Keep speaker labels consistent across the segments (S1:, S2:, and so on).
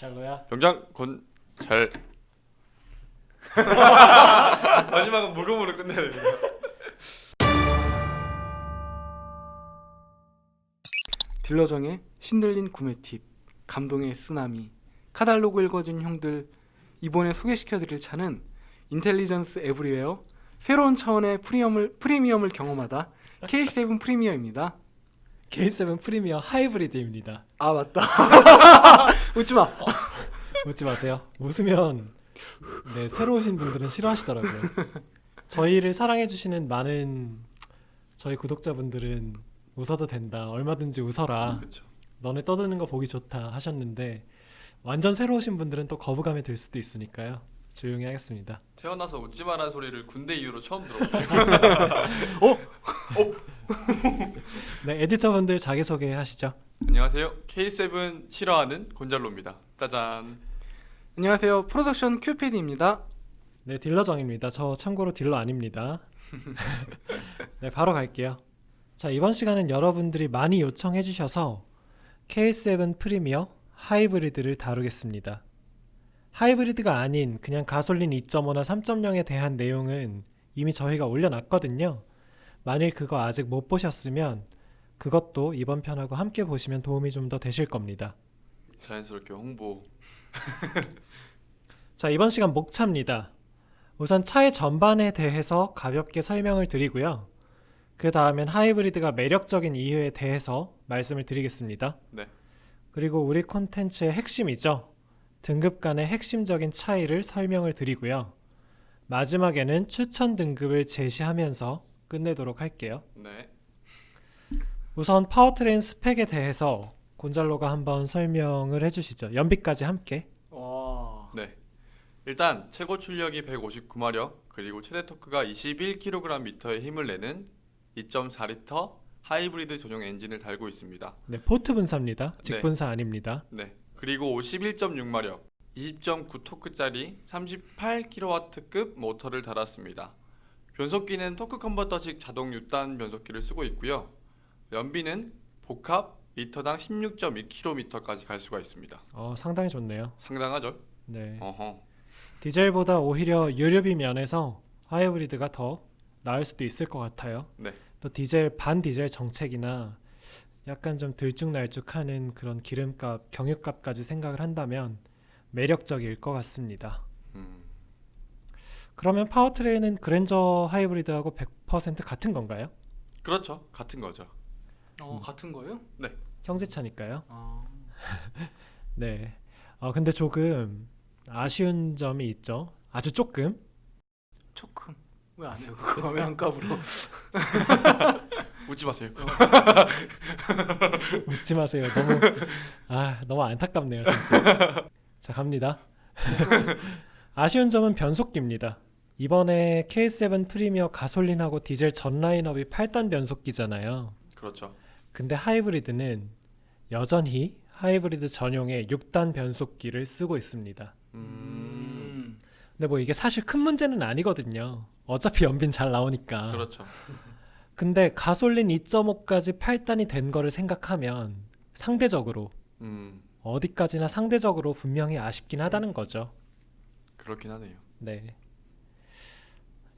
S1: 잘로야.
S2: 병장 건잘 마지막은 무금으로 끝내야 됩니다.
S3: 딜러정의 신들린 구매 팁, 감동의 쓰나미, 카달로그 읽어준 형들 이번에 소개시켜드릴 차는 인텔리전스 에브리웨어 새로운 차원의 프리미엄을, 프리미엄을 경험하다 K7 프리미어입니다.
S1: K7 프리미어 하이브리드입니다.
S3: 아 맞다. 웃지 마.
S1: 웃지 마세요. 웃으면 네 새로 오신 분들은 싫어하시더라고요. 저희를 사랑해 주시는 많은 저희 구독자분들은 웃어도 된다. 얼마든지 웃어라.
S2: 그렇죠.
S1: 너네 떠드는 거 보기 좋다 하셨는데 완전 새로 오신 분들은 또 거부감이 들 수도 있으니까요. 조용히 하겠습니다.
S2: 태어나서 웃지 마라는 소리를 군대 이후로 처음 들어봤어요.
S1: 네 에디터분들 자기 소개 하시죠.
S2: 안녕하세요. K7 싫어하는 곤잘로입니다. 짜잔.
S3: 안녕하세요. 프로덕션 큐피디입니다.
S1: 네 딜러정입니다. 저 참고로 딜러 아닙니다. 네 바로 갈게요. 자 이번 시간은 여러분들이 많이 요청해 주셔서 K7 프리미어 하이브리드를 다루겠습니다. 하이브리드가 아닌 그냥 가솔린 2.5나 3.0에 대한 내용은 이미 저희가 올려놨거든요. 만일 그거 아직 못 보셨으면 그것도 이번 편하고 함께 보시면 도움이 좀 더 되실 겁니다.
S2: 자연스럽게 홍보.
S1: 자, 이번 시간 목차입니다. 우선 차의 전반에 대해서 가볍게 설명을 드리고요. 그 다음엔 하이브리드가 매력적인 이유에 대해서 말씀을 드리겠습니다.
S2: 네.
S1: 그리고 우리 콘텐츠의 핵심이죠. 등급 간의 핵심적인 차이를 설명을 드리고요. 마지막에는 추천 등급을 제시하면서 끝내도록 할게요.
S2: 네.
S1: 우선 파워트레인 스펙에 대해서 곤잘로가 한번 설명을 해주시죠. 연비까지 함께.
S3: 와.
S2: 네. 일단 최고 출력이 159마력 그리고 최대 토크가 21kgm의 힘을 내는 2.4리터 하이브리드 전용 엔진을 달고 있습니다.
S1: 네, 포트 분사입니다.
S2: 네.
S1: 직분사 아닙니다.
S2: 네. 그리고 51.6마력, 20.9 토크짜리 38kW급 모터를 달았습니다. 변속기는 토크 컨버터식 자동 6단 변속기를 쓰고 있고요. 연비는 복합 리터당 16.2km까지 갈 수가 있습니다.
S1: 어, 상당히 좋네요.
S2: 상당하죠?
S1: 네.
S2: 어허.
S1: 디젤보다 오히려 유류비 면에서 하이브리드가 더 나을 수도 있을 것 같아요.
S2: 네.
S1: 또 디젤 반 디젤 정책이나 약간 좀 들쭉날쭉하는 그런 기름값, 경유값까지 생각을 한다면 매력적일 것 같습니다.
S2: 음.
S1: 그러면 파워트레인은 그랜저 하이브리드하고 100% 같은 건가요?
S2: 그렇죠. 같은 거죠.
S3: 어 같은 거예요?
S1: 형제차니까요.
S3: 아.
S1: 네. 어, 근데 조금 아쉬운 점이 있죠. 아주 조금.
S3: 조금. 왜 안 해요? 그거 왜 안 까불어?
S2: 웃지 마세요.
S1: 웃지 마세요. 너무 아 너무 안타깝네요 진짜. 자 갑니다. 아쉬운 점은 변속기입니다. 이번에 K7 프리미어 가솔린하고 디젤 전 라인업이 8단 변속기잖아요.
S2: 그렇죠.
S1: 근데 하이브리드는 여전히 하이브리드 전용의 6단 변속기를 쓰고 있습니다.
S2: 음.
S3: 음.
S1: 근데 뭐 이게 사실 큰 문제는 아니거든요. 어차피 연빈 잘 나오니까.
S2: 그렇죠.
S1: 근데 가솔린 2.5까지 8단이 된 거를 생각하면 상대적으로
S2: 음.
S1: 어디까지나 상대적으로 분명히 아쉽긴 하다는 거죠.
S2: 그렇긴 하네요.
S1: 네.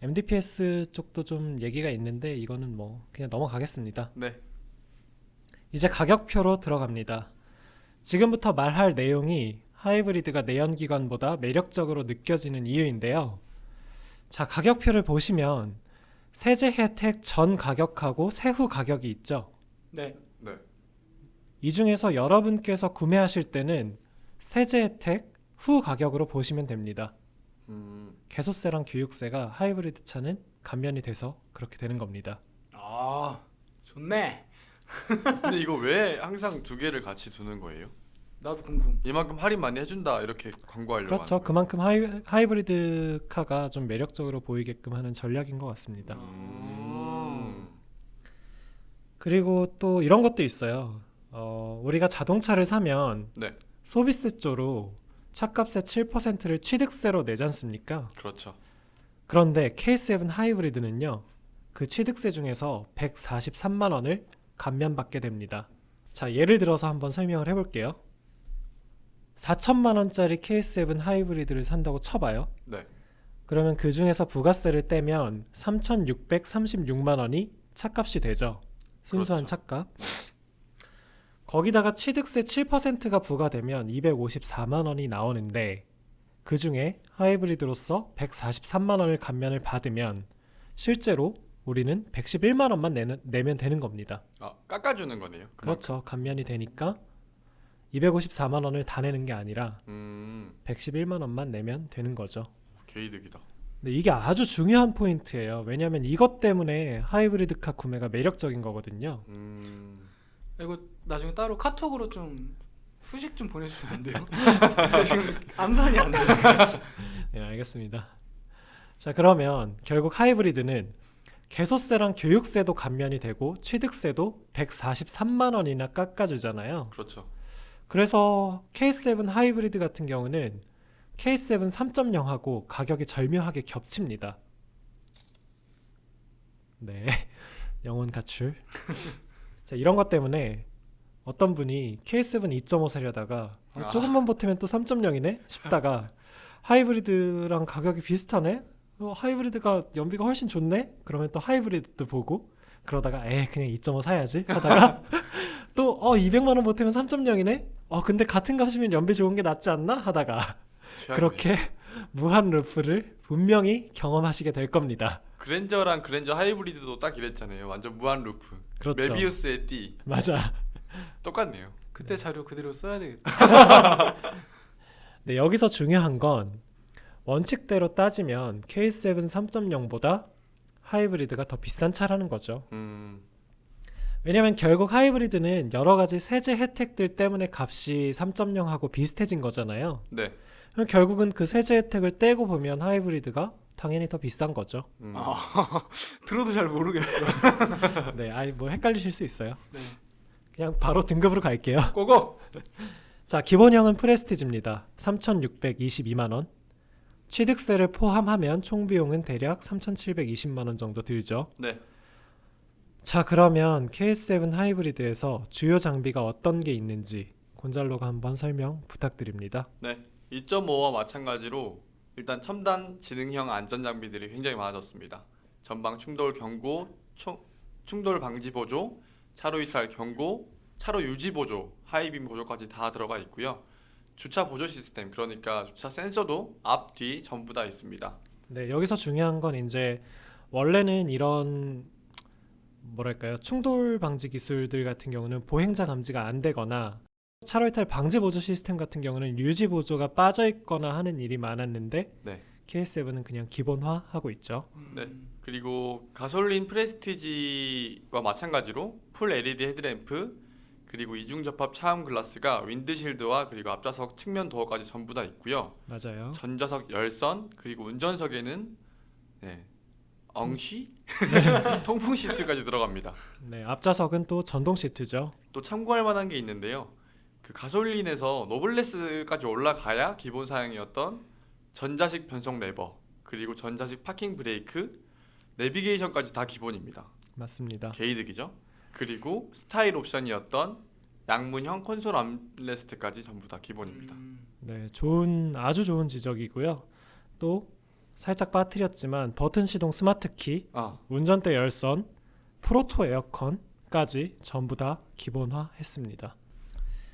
S1: MDPS 쪽도 좀 얘기가 있는데 이거는 뭐 그냥 넘어가겠습니다.
S2: 네.
S1: 이제 가격표로 들어갑니다. 지금부터 말할 내용이 하이브리드가 내연기관보다 매력적으로 느껴지는 이유인데요. 자, 가격표를 보시면 세제 혜택 전 가격하고 세후 가격이 있죠.
S3: 네.
S2: 네.
S1: 이 중에서 여러분께서 구매하실 때는 세제 혜택 후 가격으로 보시면 됩니다.
S2: 음.
S1: 개소세랑 교육세가 하이브리드 차는 감면이 돼서 그렇게 되는 겁니다.
S3: 아 좋네.
S2: 근데 이거 왜 항상 두 개를 같이 두는 거예요?
S3: 나도 궁금.
S2: 이만큼 할인 많이 해준다 이렇게 광고하려고
S1: 그렇죠.
S2: 하는 거예요?
S1: 그만큼 하이, 하이브리드 카가 좀 매력적으로 보이게끔 하는 전략인 것 같습니다.
S2: 음.
S1: 그리고 또 이런 것도 있어요. 어, 우리가 자동차를 사면
S2: 네.
S1: 소비세조로 차값의 7%를 취득세로 내지 않습니까?
S2: 그렇죠.
S1: 그런데 K7 하이브리드는요. 그 취득세 중에서 143만 원을 감면받게 됩니다. 자, 예를 들어서 한번 설명을 해 볼게요.
S4: 4천만 원짜리 KS7 하이브리드를 산다고 쳐봐요.
S2: 네.
S4: 그러면 그 중에서 부가세를 떼면 3,636만 원이 차값이 되죠. 순수한
S2: 그렇죠.
S4: 차값. 거기다가 취득세 7%가 부과되면 254만 원이 나오는데 그 중에 하이브리드로서 143만 원을 감면을 받으면 실제로 우리는 111만 원만 내는, 내면 되는 겁니다.
S2: 아, 깎아주는 거네요. 그만큼.
S4: 그렇죠. 감면이 되니까 254만 원을 다 내는 게 아니라
S2: 음,
S4: 111만 원만 내면 되는 거죠.
S2: 개이득이다.
S4: 근데 이게 아주 중요한 포인트예요. 왜냐하면 이것 때문에 하이브리드카 구매가 매력적인 거거든요.
S2: 음,
S1: 이거 나중에 따로 카톡으로 좀 수식 좀 보내주시면 안 돼요? 지금 암산이 안 돼요.
S4: 네, 알겠습니다. 자, 그러면 결국 하이브리드는 개소세랑 교육세도 감면이 되고 취득세도 143만 원이나 깎아주잖아요.
S2: 그렇죠.
S4: 그래서 K7 하이브리드 같은 경우는 K7 3.0하고 가격이 절묘하게 겹칩니다. 네, 영혼 가출. 자, 이런 것 때문에 어떤 분이 K7 2.5 사려다가 아,
S2: 아.
S4: 조금만 버티면 또 3.0이네 싶다가 하이브리드랑 가격이 비슷하네. 어, 하이브리드가 연비가 훨씬 좋네. 그러면 또 하이브리드도 보고 그러다가 에 그냥 2.5 사야지 하다가 또 어 200만 원 버티면 3.0이네. 어 근데 같은 값이면 연비 좋은 게 낫지 않나 하다가. 그렇게 무한 루프를 분명히 경험하시게 될 겁니다.
S2: 그랜저랑 그랜저 하이브리드도 딱 이랬잖아요. 완전 무한 루프.
S4: 그렇죠.
S2: 메비우스의 띠
S4: 맞아.
S2: 똑같네요.
S1: 그때 자료 그대로 써야 되겠다.
S4: 네, 여기서 중요한 건 원칙대로 따지면 K7 3.0보다 하이브리드가 더 비싼 차라는 거죠.
S2: 음,
S4: 왜냐면 결국 하이브리드는 여러 가지 세제 혜택들 때문에 값이 3.0하고 비슷해진 거잖아요.
S2: 네.
S4: 그럼 결국은 그 세제 혜택을 떼고 보면 하이브리드가 당연히 더 비싼 거죠.
S2: 음.
S1: 아, 들어도 잘 모르겠어.
S4: 네, 아니 뭐 헷갈리실 수 있어요.
S1: 네.
S4: 그냥 바로 등급으로 갈게요.
S1: 고고.
S4: 자, 기본형은 프레스티지입니다. 3,622만 원. 취득세를 포함하면 총 비용은 대략 3,720만 원 정도 들죠.
S2: 네.
S4: 자, 그러면 KS7 하이브리드에서 주요 장비가 어떤 게 있는지 곤잘로가 한번 설명 부탁드립니다.
S2: 네. 2.5와 마찬가지로 일단 첨단 지능형 안전 장비들이 굉장히 많아졌습니다. 전방 충돌 경고, 총- 충돌 방지 보조, 차로 이탈 경고, 차로 유지 보조, 하이빔 보조까지 다 들어가 있고요. 주차 보조 시스템 그러니까 주차 센서도 앞, 뒤 전부 다 있습니다.
S4: 네, 여기서 중요한 건 이제 원래는 이런 뭐랄까요 충돌 방지 기술들 같은 경우는 보행자 감지가 안 되거나 차로 이탈 방지 보조 시스템 같은 경우는 유지 보조가 빠져 있거나 하는 일이 많았는데
S2: 네.
S4: KS7은 그냥 기본화 하고 있죠.
S2: 네. 그리고 가솔린 프레스티지와 마찬가지로 풀 LED 헤드램프 그리고 이중 접합 차음 글라스가 윈드실드와 그리고 앞좌석 측면 도어까지 전부 다 있고요.
S4: 맞아요.
S2: 전좌석 열선 그리고 운전석에는 네. 엉쉬 통풍 시트까지 들어갑니다.
S4: 네, 앞좌석은 또 전동 시트죠.
S2: 또 참고할 만한 게 있는데요. 그 가솔린에서 노블레스까지 올라가야 기본 사양이었던 전자식 변속 레버 그리고 전자식 파킹 브레이크 내비게이션까지 다 기본입니다.
S4: 맞습니다.
S2: 게이득이죠. 그리고 스타일 옵션이었던 양문형 콘솔 암레스트까지 전부 다 기본입니다.
S1: 음,
S4: 네, 좋은 아주 좋은 지적이고요. 또 살짝 빠뜨렸지만 버튼 시동 스마트 키,
S2: 아
S4: 운전대 열선, 프로토 에어컨까지 전부 다 기본화했습니다.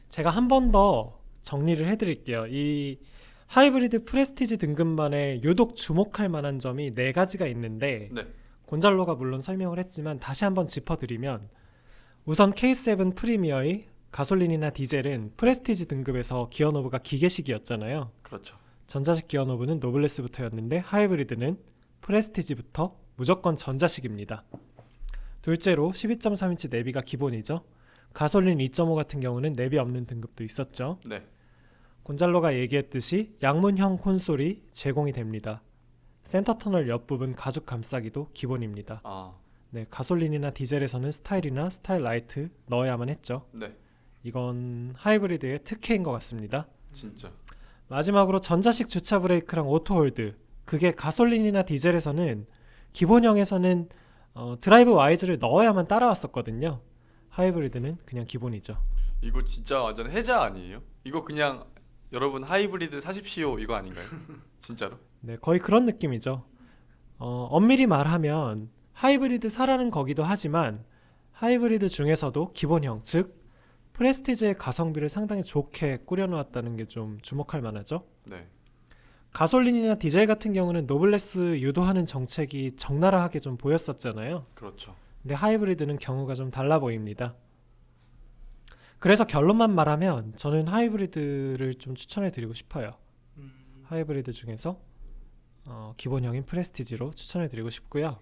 S4: 제가 한 번 더 정리를 해드릴게요. 이 하이브리드 프레스티지 등급만에 유독 주목할 만한 점이 네 가지가 있는데
S2: 네.
S4: 곤잘로가 물론 설명을 했지만 다시 한번 짚어드리면 우선 K7 프리미어의 가솔린이나 디젤은 프레스티지 등급에서 기어노브가 기계식이었잖아요.
S2: 그렇죠.
S4: 전자식 기어노브는 노블레스부터였는데 하이브리드는 프레스티지부터 무조건 전자식입니다. 둘째로 12.3인치 내비가 기본이죠. 가솔린 2.5 같은 경우는 내비 없는 등급도 있었죠.
S2: 네.
S4: 곤잘로가 얘기했듯이 양문형 콘솔이 제공이 됩니다. 센터 터널 옆부분 가죽 감싸기도 기본입니다.
S2: 아
S4: 네, 가솔린이나 디젤에서는 스타일이나 스타일 라이트 넣어야만 했죠.
S2: 네.
S4: 이건 하이브리드의 특혜인 것 같습니다.
S2: 진짜.
S4: 마지막으로 전자식 주차 브레이크랑 오토 홀드. 그게 가솔린이나 디젤에서는 기본형에서는 어, 드라이브 와이즈를 넣어야만 따라왔었거든요. 하이브리드는 그냥 기본이죠.
S2: 이거 진짜 완전 해자 아니에요? 이거 그냥 여러분 하이브리드 사십시오 이거 아닌가요? 진짜로?
S4: 네, 거의 그런 느낌이죠. 어, 엄밀히 말하면 하이브리드 사라는 거기도 하지만 하이브리드 중에서도 기본형, 즉 프레스티지의 가성비를 상당히 좋게 꾸려놓았다는 게 좀 주목할 만하죠.
S2: 네.
S4: 가솔린이나 디젤 같은 경우는 노블레스 유도하는 정책이 적나라하게 좀 보였었잖아요.
S2: 그렇죠.
S4: 근데 하이브리드는 경우가 좀 달라 보입니다. 그래서 결론만 말하면 저는 하이브리드를 좀 추천해 드리고 싶어요.
S1: 음,
S4: 하이브리드 중에서 어, 기본형인 프레스티지로 추천해 드리고 싶고요.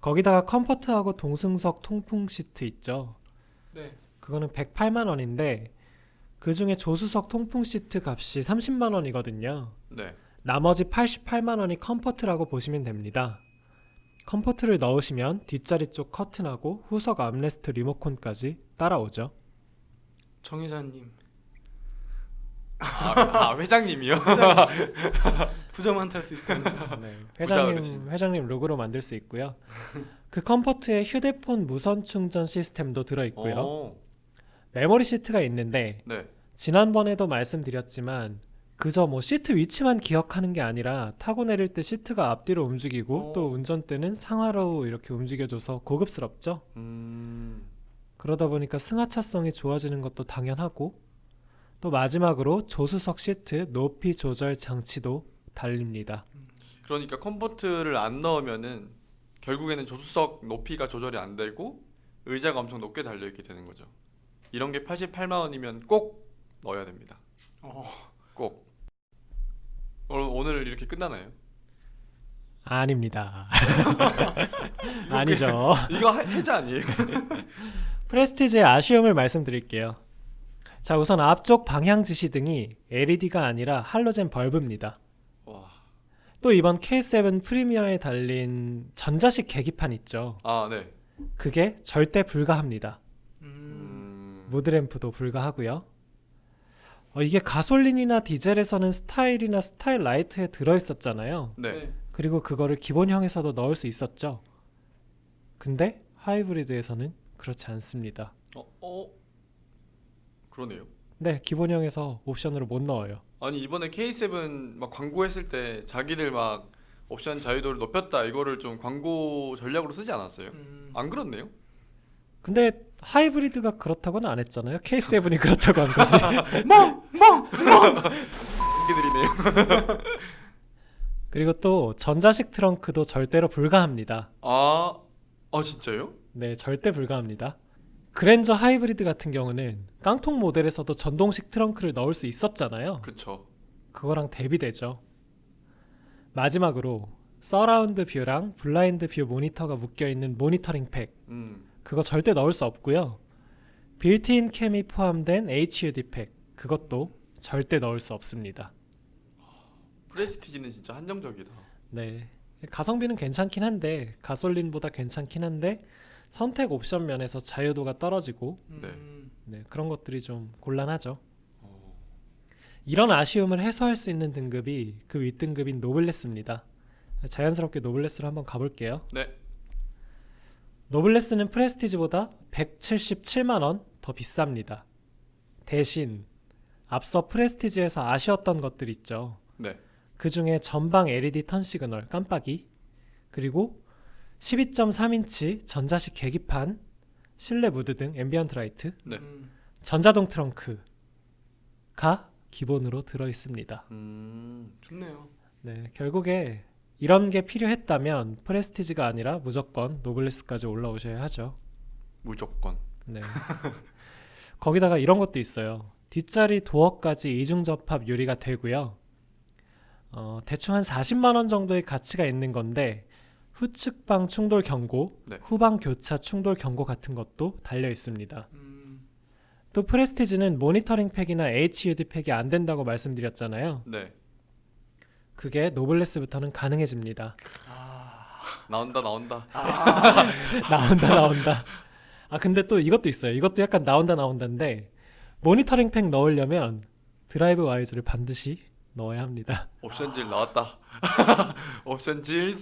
S4: 거기다가 컴포트하고 동승석 통풍 시트 있죠.
S1: 네.
S4: 그거는 108만 원인데 그 중에 조수석 통풍 시트 값이 30만 원이거든요.
S2: 네.
S4: 나머지 88만 원이 컴포트라고 보시면 됩니다. 컴포트를 넣으시면 뒷자리 쪽 커튼하고 후석 암레스트 리모컨까지 따라오죠.
S1: 정 회장님
S2: 아, 아 회장님이요?
S1: 부자만 탈 수 있다는
S4: 네,
S2: 부자
S4: 회장님
S2: 어르신.
S4: 회장님 룩으로 만들 수 있고요. 그 컴포트에 휴대폰 무선 충전 시스템도 들어 있고요.
S2: 오,
S4: 메모리 시트가 있는데
S2: 네.
S4: 지난번에도 말씀드렸지만 그저 뭐 시트 위치만 기억하는 게 아니라 타고 내릴 때 시트가 앞뒤로 움직이고
S1: 오.
S4: 또 운전대는 상하로 이렇게 움직여줘서 고급스럽죠.
S2: 음.
S4: 그러다 보니까 승하차성이 좋아지는 것도 당연하고 또 마지막으로 조수석 시트 높이 조절 장치도 달립니다.
S2: 그러니까 컴포트를 안 넣으면은 결국에는 조수석 높이가 조절이 안 되고 의자가 엄청 높게 달려 있게 되는 거죠. 이런 게 88만 원이면 꼭 넣어야 됩니다.
S1: 어,
S2: 꼭. 오늘, 이렇게 끝나나요?
S4: 아닙니다. 아니죠.
S2: 이거 하- 해자 아니에요?
S4: 프레스티지의 아쉬움을 말씀드릴게요. 자, 우선 앞쪽 방향 지시등이 LED가 아니라 할로젠 벌브입니다.
S2: 와.
S4: 또 이번 K7 프리미어에 달린 전자식 계기판 있죠.
S2: 아, 네.
S4: 그게 절대 불가합니다.
S1: 음,
S2: 음.
S4: 무드램프도 불가하고요. 어, 이게 가솔린이나 디젤에서는 스타일이나 스타일 라이트에 들어 있었잖아요.
S2: 네.
S1: 네.
S4: 그리고 그거를 기본형에서도 넣을 수 있었죠. 근데 하이브리드에서는 그렇지 않습니다.
S2: 어, 어. 그러네요.
S4: 네, 기본형에서 옵션으로 못 넣어요.
S2: 아니 이번에 K7 막 광고했을 때 자기들 막 옵션 자유도를 높였다 이거를 좀 광고 전략으로 쓰지 않았어요?
S1: 음,
S2: 안 그렇네요?
S4: 근데 하이브리드가 그렇다고는 안 했잖아요. K7이 그렇다고 한 거지.
S2: 새끼들이네요.
S4: 그리고 또 전자식 트렁크도 절대로 불가합니다.
S2: 아, 아 진짜요?
S4: 네, 절대 불가합니다. 그랜저 하이브리드 같은 경우는 깡통 모델에서도 전동식 트렁크를 넣을 수 있었잖아요.
S2: 그쵸.
S4: 그거랑 대비되죠. 마지막으로 서라운드 뷰랑 블라인드 뷰 모니터가 묶여 있는 모니터링 팩.
S2: 음,
S4: 그거 절대 넣을 수 없고요. 빌트인 캠이 포함된 HUD 팩. 그것도 절대 넣을 수 없습니다.
S2: 프레스티지는 진짜 한정적이다.
S4: 네. 가성비는 괜찮긴 한데 가솔린보다 괜찮긴 한데 선택 옵션 면에서 자유도가 떨어지고
S1: 음,
S4: 네, 그런 것들이 좀 곤란하죠.
S2: 어,
S4: 이런 아쉬움을 해소할 수 있는 등급이 그 윗등급인 노블레스입니다. 자연스럽게 노블레스를 한번 가볼게요.
S2: 네.
S4: 노블레스는 프레스티지보다 177만 원 더 비쌉니다. 대신 앞서 프레스티지에서 아쉬웠던 것들 있죠.
S2: 네.
S4: 그 중에 전방 LED 턴 시그널 깜빡이 그리고 12.3인치 전자식 계기판 실내 무드 등 앰비언트 라이트
S2: 네.
S1: 음,
S4: 전자동 트렁크가 기본으로 들어 있습니다.
S2: 음,
S1: 좋네요.
S4: 네, 결국에 이런 게 필요했다면 프레스티지가 아니라 무조건 노블레스까지 올라오셔야 하죠.
S2: 무조건.
S4: 네. 거기다가 이런 것도 있어요. 뒷자리 도어까지 이중 접합 유리가 되고요. 어, 대충 한 40만 원 정도의 가치가 있는 건데 후측방 충돌 경고,
S2: 네.
S4: 후방 교차 충돌 경고 같은 것도 달려 있습니다.
S1: 음,
S4: 또 프레스티지는 모니터링 팩이나 HUD 팩이 안 된다고 말씀드렸잖아요.
S2: 네.
S4: 그게 노블레스부터는 가능해집니다.
S1: 아,
S2: 나온다 나온다.
S4: 나온다 나온다. 아 근데 또 이것도 있어요. 이것도 약간 나온다 나온다인데 모니터링 팩 넣으려면 드라이브 와이즈를 반드시 넣어야 합니다.
S2: 옵션 질 나왔다. 옵션 질.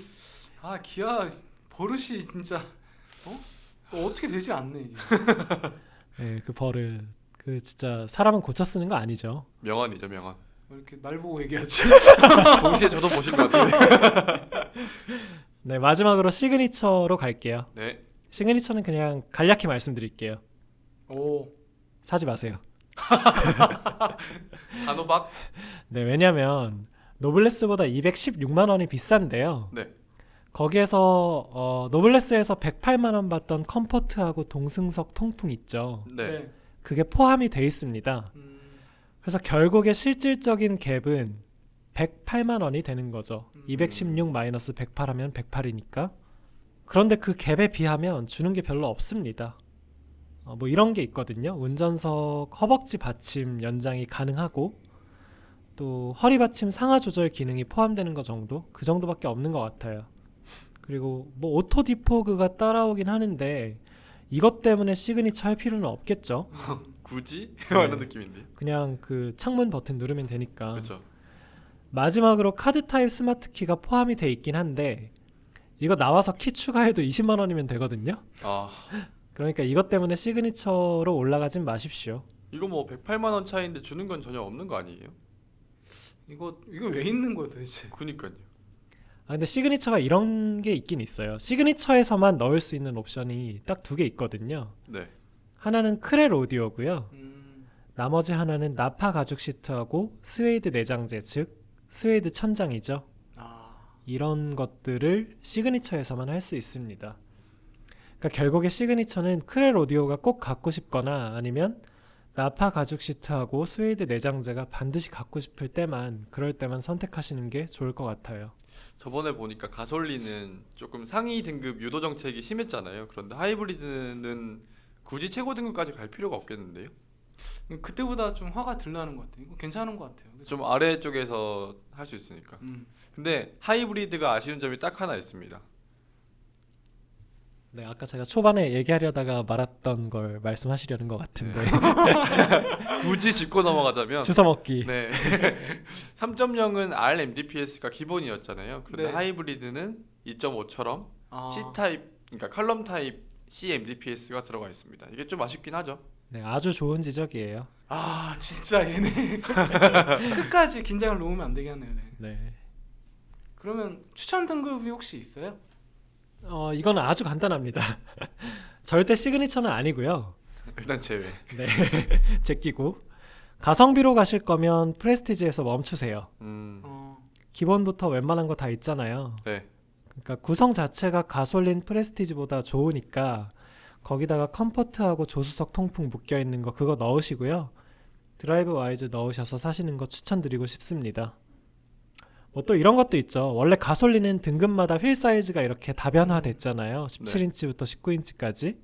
S1: 아 기아 버릇이 진짜 어? 어 어떻게 되지 않네 이게.
S4: 네, 그 버릇 그 진짜 사람은 고쳐 쓰는 거 아니죠.
S2: 명언이죠 명언.
S1: 왜 이렇게 날 보고 얘기하지?
S2: 동시에 저도 보신 것 같은데.
S4: 네, 마지막으로 시그니처로 갈게요.
S2: 네.
S4: 시그니처는 그냥 간략히 말씀드릴게요.
S1: 오.
S4: 사지 마세요.
S2: 단호박.
S4: 네, 왜냐면 노블레스보다 216만 원이 비싼데요.
S2: 네.
S4: 거기에서 어, 노블레스에서 108만 원 받던 컴포트하고 동승석 통풍 있죠.
S2: 네.
S4: 그게 포함이 돼 있습니다.
S1: 음,
S4: 그래서 결국에 실질적인 갭은 108만 원이 되는 거죠.
S1: 음.
S4: 216 마이너스 108 하면 108이니까. 그런데 그 갭에 비하면 주는 게 별로 없습니다. 어, 뭐 이런 게 있거든요. 운전석 허벅지 받침 연장이 가능하고 또 허리 받침 상하 조절 기능이 포함되는 거 정도 그 정도밖에 없는 것 같아요. 그리고 뭐 오토 디포그가 따라오긴 하는데 이것 때문에 시그니처 할 필요는 없겠죠.
S2: 굳이?
S4: 네.
S2: 이런 느낌인데.
S4: 그냥 그 창문 버튼 누르면 되니까.
S2: 그렇죠.
S4: 마지막으로 카드 타입 스마트 키가 포함이 돼 있긴 한데 이거 나와서 키 추가해도 20만 원이면 되거든요.
S2: 아
S4: 그러니까 이것 때문에 시그니처로 올라가진 마십시오.
S2: 이거 뭐 108만 원 차이인데 주는 건 전혀 없는 거 아니에요?
S1: 이거 이거 왜 있는 거야 도대체?
S2: 그니까요.
S4: 아 근데 시그니처가 이런 게 있긴 있어요. 시그니처에서만 넣을 수 있는 옵션이 딱 두 개 있거든요.
S2: 네.
S4: 하나는 크렐 오디오고요.
S1: 음,
S4: 나머지 하나는 나파 가죽 시트하고 스웨이드 내장재 즉 스웨이드 천장이죠.
S1: 아,
S4: 이런 것들을 시그니처에서만 할 수 있습니다. 그러니까 결국에 시그니처는 크렐 오디오가 꼭 갖고 싶거나 아니면 나파 가죽 시트하고 스웨이드 내장재가 반드시 갖고 싶을 때만 그럴 때만 선택하시는 게 좋을 것 같아요.
S2: 저번에 보니까 가솔린은 조금 상위 등급 유도 정책이 심했잖아요. 그런데 하이브리드는 굳이 최고 등급까지 갈 필요가 없겠는데요?
S1: 그때보다 좀 화가 덜 나는 것 같아요. 이거 괜찮은 것 같아요. 그죠?
S2: 좀 아래 쪽에서 할 수 있으니까.
S1: 음,
S2: 근데 하이브리드가 아쉬운 점이 딱 하나 있습니다.
S4: 네, 아까 제가 초반에 얘기하려다가 말았던 걸 말씀하시려는 것 같은데
S2: 굳이 짚고 넘어가자면
S4: 주워 먹기.
S2: 네. 3.0은 RMDPS가 기본이었잖아요. 그런데
S1: 네.
S2: 하이브리드는 2.5처럼
S1: 아,
S2: C 타입, 그러니까 칼럼 타입 CMDPS가 들어가 있습니다. 이게 좀 아쉽긴 하죠.
S4: 네, 아주 좋은 지적이에요.
S1: 아 진짜 얘네 끝까지 긴장을 놓으면 안 되게 하네요. 네.
S4: 네.
S1: 그러면 추천 등급이 혹시 있어요?
S4: 어, 이거는 아주 간단합니다. 절대 시그니처는 아니고요.
S2: 일단 제외.
S4: 네. 제끼고 가성비로 가실 거면 프레스티지에서 멈추세요.
S2: 음,
S1: 어,
S4: 기본부터 웬만한 거 다 있잖아요.
S2: 네.
S4: 그러니까 구성 자체가 가솔린 프레스티지보다 좋으니까 거기다가 컴포트하고 조수석 통풍 묶여 있는 거 그거 넣으시고요. 드라이브 와이즈 넣으셔서 사시는 거 추천드리고 싶습니다. 뭐 또 이런 것도 있죠. 원래 가솔린은 등급마다 휠 사이즈가 이렇게 다변화됐잖아요. 17인치부터 19인치까지.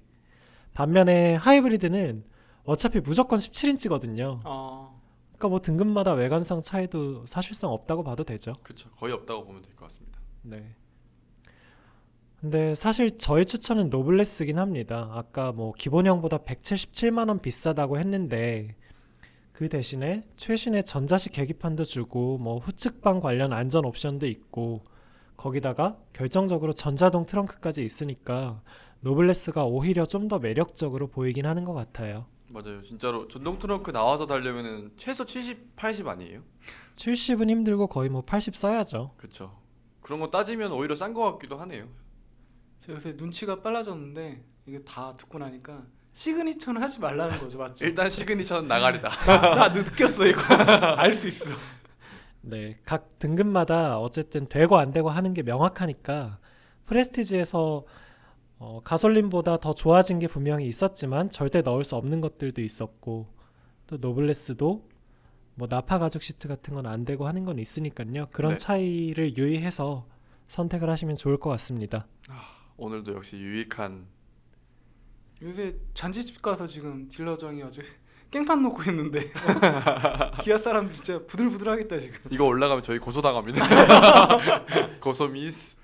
S4: 반면에 하이브리드는 어차피 무조건 17인치거든요.
S1: 어,
S4: 그러니까 뭐 등급마다 외관상 차이도 사실상 없다고 봐도 되죠.
S2: 그렇죠. 거의 없다고 보면 될 것 같습니다.
S4: 네. 근데 사실 저의 추천은 노블레스긴 합니다. 아까 뭐 기본형보다 177만 원 비싸다고 했는데 그 대신에 최신의 전자식 계기판도 주고 뭐 후측방 관련 안전 옵션도 있고 거기다가 결정적으로 전자동 트렁크까지 있으니까 노블레스가 오히려 좀 더 매력적으로 보이긴 하는 것 같아요.
S2: 맞아요. 진짜로 전동 트렁크 나와서 달려면은 최소 70, 80 아니에요?
S4: 70은 힘들고 거의 뭐 80 써야죠.
S2: 그렇죠. 그런 거 따지면 오히려 싼것 같기도 하네요.
S1: 제가 요새 눈치가 빨라졌는데 이게 다 듣고 나니까 시그니처는 하지 말라는 거죠, 맞죠?
S2: 일단 시그니처는 나가리다.
S1: 나 느꼈어 이거 알 수 있어.
S4: 네, 각 등급마다 어쨌든 되고 안 되고 하는 게 명확하니까 프레스티지에서 어, 가솔린보다 더 좋아진 게 분명히 있었지만 절대 넣을 수 없는 것들도 있었고 또 노블레스도 뭐 나파 가죽 시트 같은 건 안 되고 하는 건 있으니까요. 그런
S2: 네.
S4: 차이를 유의해서 선택을 하시면 좋을 것 같습니다.
S2: 오늘도 역시 유익한
S1: 요새 잔치집 가서 지금 딜러정이 아주 깽판 놓고 있는데 기아 사람 진짜 부들부들하겠다 지금.
S2: 이거 올라가면 저희 고소 당합니다. 고소 미스.